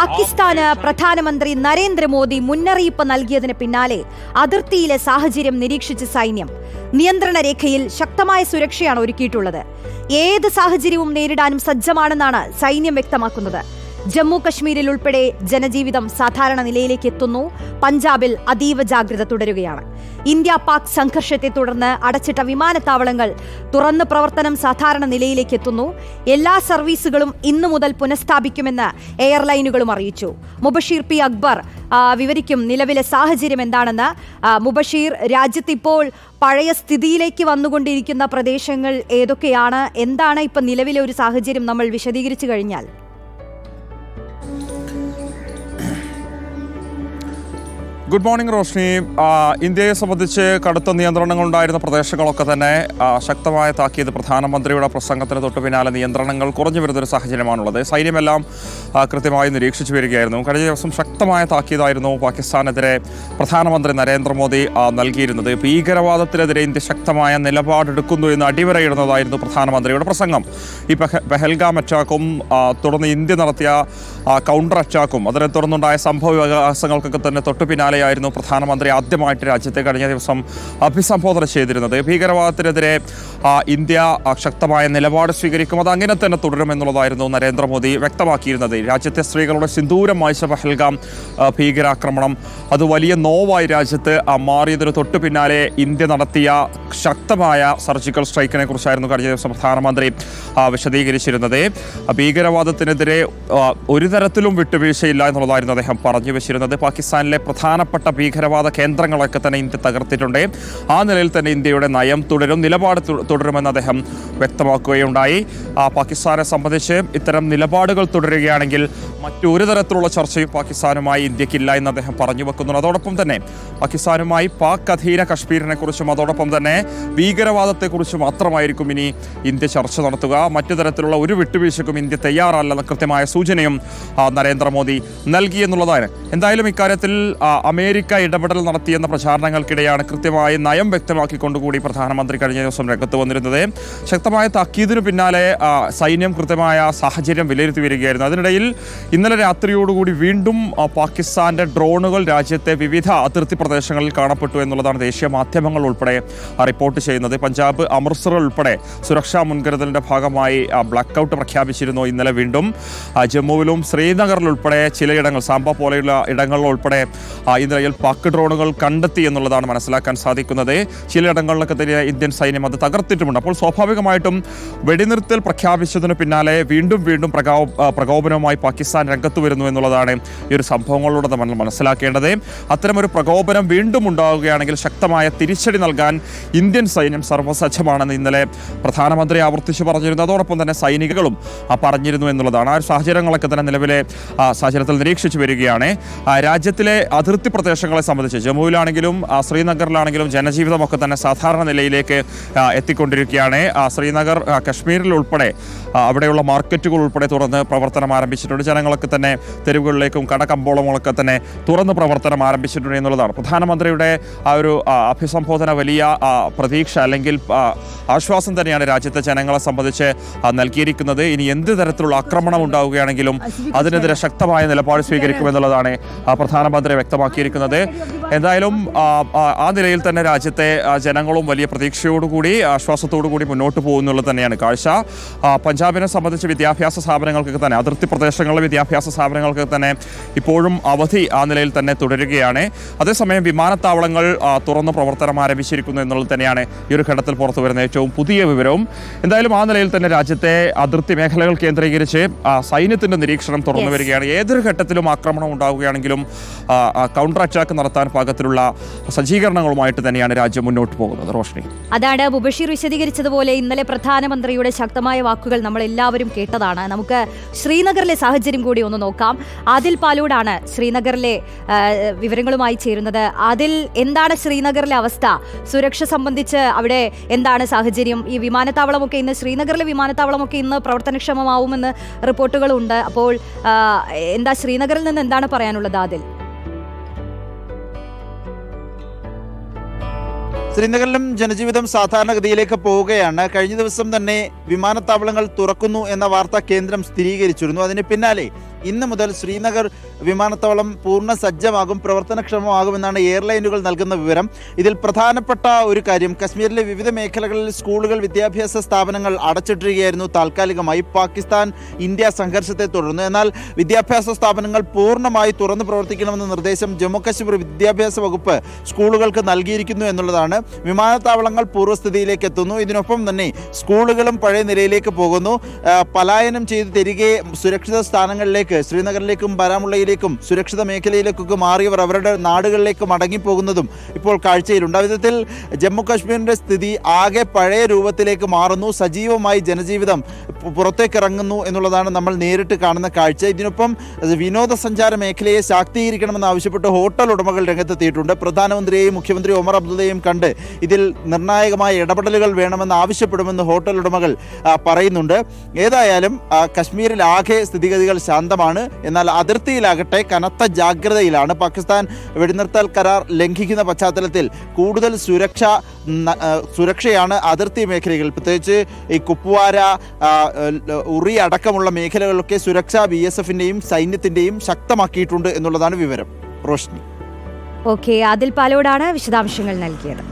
പാകിസ്ഥാന് പ്രധാനമന്ത്രി നരേന്ദ്രമോദി മുന്നറിയിപ്പ് നൽകിയതിന് പിന്നാലെ അതിർത്തിയിലെ സാഹചര്യം നിരീക്ഷിച്ച് സൈന്യം നിയന്ത്രണ രേഖയിൽ ശക്തമായ സുരക്ഷയാണ് ഒരുക്കിയിട്ടുള്ളത്. ഏത് സാഹചര്യവും നേരിടാനും സജ്ജമാണെന്നാണ് സൈന്യം വ്യക്തമാക്കുന്നത്. ജമ്മു കശ്മീരിൽ ഉൾപ്പെടെ ജനജീവിതം സാധാരണ നിലയിലേക്ക് എത്തുന്നു. പഞ്ചാബിൽ അതീവ ജാഗ്രത തുടരുകയാണ്. ഇന്ത്യ പാക് സംഘർഷത്തെ തുടർന്ന് അടച്ചിട്ട വിമാനത്താവളങ്ങൾ തുറന്ന് പ്രവർത്തനം സാധാരണ നിലയിലേക്ക് എത്തുന്നു. എല്ലാ സർവീസുകളും ഇന്നു മുതൽ പുനഃസ്ഥാപിക്കുമെന്ന് എയർലൈനുകളും അറിയിച്ചു. മുബഷീർ പി അക്ബർ വിവരിക്കും നിലവിലെ സാഹചര്യം എന്താണെന്ന്. മുബഷീർ രാജ്യത്ത് ഇപ്പോൾ പഴയ സ്ഥിതിയിലേക്ക് വന്നുകൊണ്ടിരിക്കുന്ന പ്രദേശങ്ങൾ ഏതൊക്കെയാണ്? എന്താണ് ഇപ്പം നിലവിലെ ഒരു സാഹചര്യം? നമ്മൾ വിശദീകരിച്ചു കഴിഞ്ഞാൽ. ഗുഡ് മോർണിംഗ് റോഷ്നി ഇന്ത്യയെ സംബന്ധിച്ച് കടുത്ത നിയന്ത്രണങ്ങൾ ഉണ്ടായിരുന്ന പ്രദേശങ്ങളൊക്കെ തന്നെ ശക്തമായ താക്കീത് പ്രധാനമന്ത്രിയുടെ പ്രസംഗത്തിന് തൊട്ട് പിന്നാലെ നിയന്ത്രണങ്ങൾ കുറഞ്ഞു വരുന്നൊരു സാഹചര്യമാണുള്ളത്. സൈന്യമെല്ലാം കൃത്യമായി നിരീക്ഷിച്ചു വരികയായിരുന്നു. കഴിഞ്ഞ ദിവസം ശക്തമായ താക്കീതായിരുന്നു പാകിസ്ഥാനെതിരെ പ്രധാനമന്ത്രി നരേന്ദ്രമോദി നൽകിയിരുന്നത്. ഭീകരവാദത്തിനെതിരെ ഇന്ത്യ ശക്തമായ നിലപാടെടുക്കുന്നു എന്ന് അടിവരയിടുന്നതായിരുന്നു പ്രധാനമന്ത്രിയുടെ പ്രസംഗം. ഈ പെഹ- പെഹൽഗാം അറ്റാക്കും തുടർന്ന് ഇന്ത്യ നടത്തിയ കൗണ്ടർ അറ്റാക്കും അതിനെ തുടർന്നുണ്ടായ സംഭവ വികാസങ്ങൾക്കൊക്കെ തന്നെ തൊട്ടു പിന്നാലെയായിരുന്നു പ്രധാനമന്ത്രി ആദ്യമായിട്ട് രാജ്യത്തെ കഴിഞ്ഞ ദിവസം അഭിസംബോധന ചെയ്തിരുന്നത്. ഭീകരവാദത്തിനെതിരെ ഇന്ത്യ ശക്തമായ നിലപാട് സ്വീകരിക്കും. അത് അങ്ങനെ തന്നെ തുടരുമെന്നുള്ളതായിരുന്നു നരേന്ദ്രമോദി വ്യക്തമാക്കിയിരുന്നത്. രാജ്യത്തെ സ്ത്രീകളുടെ സിന്ദൂരം മായ്ച്ച പഹൽഗാം ഭീകരാക്രമണം അത് വലിയ നോവായി രാജ്യത്ത് മാറിയതിന് തൊട്ടു പിന്നാലെ ഇന്ത്യ നടത്തിയ ശക്തമായ സർജിക്കൽ സ്ട്രൈക്കിനെ കുറിച്ചായിരുന്നു കഴിഞ്ഞ ദിവസം പ്രധാനമന്ത്രി വിശദീകരിച്ചിരുന്നത്. ഭീകരവാദത്തിനെതിരെ ഒരു തരത്തിലും വിട്ടുവീഴ്ചയില്ല എന്നുള്ളതായിരുന്നു അദ്ദേഹം പറഞ്ഞു വെച്ചിരുന്നത്. പാകിസ്ഥാനിലെ പ്രധാനപ്പെട്ട ഭീകരവാദ കേന്ദ്രങ്ങളൊക്കെ തന്നെ ഇന്ത്യ തകർത്തിട്ടുണ്ട്. ആ നിലയിൽ തന്നെ ഇന്ത്യയുടെ നയം തുടരും നിലപാട് തുടരുമെന്ന് അദ്ദേഹം വ്യക്തമാക്കുകയുണ്ടായി. ആ, പാകിസ്ഥാനെ സംബന്ധിച്ച് ഇത്തരം നിലപാടുകൾ തുടരുകയാണെങ്കിൽ മറ്റൊരു തരത്തിലുള്ള ചർച്ചയും പാകിസ്ഥാനുമായി ഇന്ത്യക്കില്ല എന്ന് അദ്ദേഹം പറഞ്ഞു വെക്കുന്നുണ്ട് അതോടൊപ്പം തന്നെ പാകിസ്ഥാനുമായി പാക് അധീന കശ്മീരിനെ കുറിച്ചും അതോടൊപ്പം തന്നെ ഭീകരവാദത്തെക്കുറിച്ച് മാത്രമായിരിക്കും ഇനി ഇന്ത്യ ചർച്ച നടത്തുക. മറ്റു തരത്തിലുള്ള ഒരു വിട്ടുവീഴ്ചക്കും ഇന്ത്യ തയ്യാറല്ലെന്ന കൃത്യമായ സൂചനയും നരേന്ദ്രമോദി നൽകി എന്നുള്ളതാണ്. എന്തായാലും ഇക്കാര്യത്തിൽ ആ, അമേരിക്ക ഇടപെടൽ നടത്തിയെന്ന പ്രചാരണങ്ങൾക്കിടെയാണ് കൃത്യമായി നയം വ്യക്തമാക്കിക്കൊണ്ടുകൂടി പ്രധാനമന്ത്രി കഴിഞ്ഞ ദിവസം രംഗത്ത് വന്നിരുന്നത്. ശക്തമായ താക്കീതിനു പിന്നാലെ സൈന്യം കൃത്യമായ സാഹചര്യം വിലയിരുത്തി വരികയായിരുന്നു. അതിനിടയിൽ ഇന്നലെ രാത്രിയോടുകൂടി വീണ്ടും പാകിസ്ഥാന്റെ ഡ്രോണുകൾ രാജ്യത്തെ വിവിധ അതിർത്തി പ്രദേശങ്ങളിൽ കാണപ്പെട്ടു എന്നുള്ളതാണ് ദേശീയ മാധ്യമങ്ങൾ ഉൾപ്പെടെ റിപ്പോർട്ട് ചെയ്യുന്നത്. പഞ്ചാബ് അമൃത്സർ ഉൾപ്പെടെ സുരക്ഷാ മുൻകരുതലിന്റെ ഭാഗമായി ബ്ലാക്ക് ഔട്ട് പ്രഖ്യാപിച്ചിരുന്നു ഇന്നലെ വീണ്ടും. ജമ്മുവിലും ശ്രീനഗറിലുൾപ്പെടെ ചിലയിടങ്ങൾ സാമ്പ പോലെയുള്ള ഇടങ്ങളിൽ ആ, പാക് ഡ്രോണുകൾ കണ്ടെത്തി എന്നുള്ളതാണ് മനസ്സിലാക്കാൻ സാധിക്കുന്നത്. ചിലയിടങ്ങളിലൊക്കെ തന്നെ ഇന്ത്യൻ സൈന്യം അത് തകർത്തിട്ടുമുണ്ട്. അപ്പോൾ സ്വാഭാവികമായിട്ടും വെടിനിർത്തൽ പ്രഖ്യാപിച്ചതിന് പിന്നാലെ വീണ്ടും വീണ്ടും പ്രകോ പ്രകോപനവുമായി പാകിസ്ഥാൻ രംഗത്ത് വരുന്നു എന്നുള്ളതാണ് ഈ ഒരു സംഭവങ്ങളിലൂടെ നമ്മൾ മനസ്സിലാക്കേണ്ടത്. അത്തരമൊരു പ്രകോപനം വീണ്ടും ഉണ്ടാവുകയാണെങ്കിൽ ശക്തമായ തിരിച്ചടി നൽകാൻ ഇന്ത്യൻ സൈന്യം സർവസജ്ജമാണെന്ന് ഇന്നലെ പ്രധാനമന്ത്രി ആവർത്തിച്ച് പറഞ്ഞിരുന്നു. അതോടൊപ്പം തന്നെ സൈനികകളും പറഞ്ഞിരുന്നു എന്നുള്ളതാണ്. ആ ഒരു സാഹചര്യങ്ങളൊക്കെ തന്നെ നിലവിലെ സാഹചര്യത്തിൽ നിരീക്ഷിച്ചു വരികയാണ്. രാജ്യത്തിലെ അതിർത്തി പ്രദേശങ്ങളെ സംബന്ധിച്ച് ജമ്മുവിലാണെങ്കിലും ശ്രീനഗറിലാണെങ്കിലും ജനജീവിതമൊക്കെ തന്നെ സാധാരണ നിലയിലേക്ക് എത്തിക്കൊണ്ടിരിക്കുകയാണ്. ശ്രീനഗർ കശ്മീരിൽ ഉൾപ്പെടെ അവിടെയുള്ള മാർക്കറ്റുകൾ ഉൾപ്പെടെ തുറന്ന് പ്രവർത്തനം ആരംഭിച്ചിട്ടുണ്ട്. ജനങ്ങളൊക്കെ തന്നെ തെരുവുകളിലേക്കും കട കടകമ്പോളങ്ങളൊക്കെ തന്നെ തുറന്ന് പ്രവർത്തനം ആരംഭിച്ചിട്ടുണ്ട് എന്നുള്ളതാണ്. പ്രധാനമന്ത്രിയുടെ ആ ഒരു അഭിസംബോധന വലിയ പ്രതീക്ഷ അല്ലെങ്കിൽ ആശ്വാസം തന്നെയാണ് രാജ്യത്തെ ജനങ്ങളെ സംബന്ധിച്ച് നൽകിയിരിക്കുന്നത്. ഇനി എന്ത് തരത്തിലുള്ള ആക്രമണം ഉണ്ടാവുകയാണെങ്കിലും അതിനെതിരെ ശക്തമായ നിലപാട് സ്വീകരിക്കുമെന്നുള്ളതാണ് പ്രധാനമന്ത്രി പ്രധാനമന്ത്രി വ്യക്തമാക്കിയിരിക്കുന്നത് എന്തായാലും ആ, നിലയിൽ തന്നെ രാജ്യത്തെ ജനങ്ങളും വലിയ പ്രതീക്ഷയോടുകൂടി ആശ്വാസത്തോടുകൂടി മുന്നോട്ട് പോകുന്നുള്ളത് തന്നെയാണ് കാഴ്ച. പഞ്ചാബിനെ സംബന്ധിച്ച് വിദ്യാഭ്യാസ സ്ഥാപനങ്ങൾക്കൊക്കെ തന്നെ അതിർത്തി പ്രദേശങ്ങളിലെ വിദ്യാഭ്യാസ സ്ഥാപനങ്ങൾക്ക് തന്നെ ഇപ്പോഴും അവധി ആ നിലയിൽ തന്നെ തുടരുകയാണ്. അതേസമയം വിമാനത്താവളങ്ങൾ തുറന്ന് പ്രവർത്തനം ആരംഭിച്ചിരിക്കുന്നു എന്നുള്ളത് തന്നെയാണ് ഈ ഒരു ഘട്ടത്തിൽ പുറത്തു വരുന്ന ഏറ്റവും പുതിയ വിവരവും. എന്തായാലും ആ നിലയിൽ തന്നെ രാജ്യത്തെ അതിർത്തി മേഖലകൾ കേന്ദ്രീകരിച്ച് സൈന്യത്തിന്റെ സൈന്യത്തിന്റെ നിരീക്ഷണം തുറന്നു വരികയാണ്. ഏതൊരു ഘട്ടത്തിലും ആക്രമണം ഉണ്ടാവുകയാണെങ്കിലും കൗണ്ടർ അറ്റാക്ക് നടത്താൻ പാകത്തിലുള്ള സജ്ജീകരണങ്ങളുമായിട്ട് തന്നെയാണ് രാജ്യം മുന്നോട്ട് പോകുന്നത്. റോഷ്നി. അതാണ് ബുബഷീർ വിശദീകരിച്ചതുപോലെ ഇന്നലെ പ്രധാനമന്ത്രിയുടെ ശക്തമായ വാക്കുകൾ നമ്മൾ എല്ലാവരും കേട്ടതാണ്. നമുക്ക് ശ്രീനഗറിലെ സാഹചര്യം കൂടി ഒന്ന് നോക്കാം. അതിൽ പാലൂടാണ് ശ്രീനഗറിലെ വിവരങ്ങളുമായി ചേരുന്നത്. അതിൽ എന്താണ് ശ്രീനഗറിലെ അവസ്ഥ? സുരക്ഷ സംബന്ധിച്ച് അവിടെ എന്താണ് സാഹചര്യം? ഈ വിമാനത്താവളമൊക്കെ ഇന്ന് ശ്രീനഗറിലെ വിമാനത്താവളമൊക്കെ ഇന്ന് പ്രവർത്തനക്ഷമമാവുമെന്ന് റിപ്പോർട്ടുകളുണ്ട്. അപ്പോൾ എന്താ ശ്രീനഗറിൽ നിന്ന് എന്താണ് പറയാനുള്ളത് ആദിൽ? ശ്രീനഗറിലും ജനജീവിതം സാധാരണഗതിയിലേക്ക് പോവുകയാണ്. കഴിഞ്ഞ ദിവസം തന്നെ വിമാനത്താവളങ്ങൾ തുറക്കുന്നു എന്ന വാർത്ത കേന്ദ്രം സ്ഥിരീകരിച്ചിരുന്നു. അതിന് പിന്നാലെ ഇന്ന് മുതൽ ശ്രീനഗർ വിമാനത്താവളം പൂർണ സജ്ജമാകും പ്രവർത്തനക്ഷമമാകുമെന്നാണ് എയർലൈനുകൾ നൽകുന്ന വിവരം. ഇതിൽ പ്രധാനപ്പെട്ട ഒരു കാര്യം കശ്മീരിലെ വിവിധ മേഖലകളിൽ സ്കൂളുകൾ വിദ്യാഭ്യാസ സ്ഥാപനങ്ങൾ അടച്ചിട്ടിരിക്കുകയായിരുന്നു താൽക്കാലികമായി പാകിസ്ഥാൻ ഇന്ത്യ സംഘർഷത്തെ തുടർന്ന്. എന്നാൽ വിദ്യാഭ്യാസ സ്ഥാപനങ്ങൾ പൂർണമായി തുറന്നു പ്രവർത്തിക്കണമെന്ന നിർദ്ദേശം ജമ്മു ജമ്മുകശ്മീർ വിദ്യാഭ്യാസ വകുപ്പ് സ്കൂളുകൾക്ക് നൽകിയിരിക്കുന്നു എന്നുള്ളതാണ്. വിമാനത്താവളങ്ങൾ പൂർവസ്ഥിതിയിലേക്ക് എത്തുന്നു. ഇതിനൊപ്പം തന്നെ സ്കൂളുകളും പഴയ നിലയിലേക്ക് പോകുന്നു. പലായനം ചെയ്ത് തിരികെ സുരക്ഷിത സ്ഥാനങ്ങളിലേക്ക് ശ്രീനഗറിലേക്കും ബാരാമുള്ളയിലേക്കും സുരക്ഷിത മേഖലയിലേക്കൊക്കെ മാറിയവർ അവരുടെ നാടുകളിലേക്ക് മടങ്ങിപ്പോകുന്നതും ഇപ്പോൾ കാഴ്ചയിലുണ്ട്. വിധത്തിൽ ജമ്മു കാശ്മീരിന്റെ സ്ഥിതി ആകെ പഴയ രൂപത്തിലേക്ക് മാറുന്നു. സജീവമായി ജനജീവിതം പു- പുറത്തേക്ക് ഇറങ്ങുന്നു എന്നുള്ളതാണ് നമ്മൾ നേരിട്ട് കാണുന്ന കാഴ്ച. ഇതിനൊപ്പം വിനോദസഞ്ചാര മേഖലയെ ശാക്തീകരിക്കണമെന്ന് ആവശ്യപ്പെട്ട് ഹോട്ടൽ ഉടമകൾ രംഗത്തെത്തിയിട്ടുണ്ട്. പ്രധാനമന്ത്രിയെയും മുഖ്യമന്ത്രി ഒമർ അബ്ദുള്ളയെയും കണ്ട് ഇതിൽ നിർണായകമായ ഇടപെടലുകൾ വേണമെന്ന് ആവശ്യപ്പെടുമെന്ന് ഹോട്ടൽ ഉടമകൾ പറയുന്നുണ്ട്. ഏതായാലും ആകെ സ്ഥിതിഗതികൾ ശാന്തമാണ്. എന്നാൽ അതിർത്തിയിലാകട്ടെ കനത്ത ജാഗ്രതയിലാണ് പാകിസ്ഥാൻ വെടിനിർത്തൽ കരാർ ലംഘിക്കുന്ന പശ്ചാത്തലത്തിൽ. കൂടുതൽ സുരക്ഷ സുരക്ഷയാണ് അതിർത്തി മേഖലകൾ പ്രത്യേകിച്ച് ഈ കുപ്വാര ഉറി അടക്കമുള്ള മേഖലകളിലൊക്കെ സുരക്ഷ ബി എസ് എഫിന്റെയും സൈന്യത്തിന്റെയും ശക്തമാക്കിയിട്ടുണ്ട് എന്നുള്ളതാണ് വിവരം. റോഷ്നി. ഓക്കെ അതിൽ പാലോടാണ് വിശദാംശങ്ങൾ നൽകിയത്.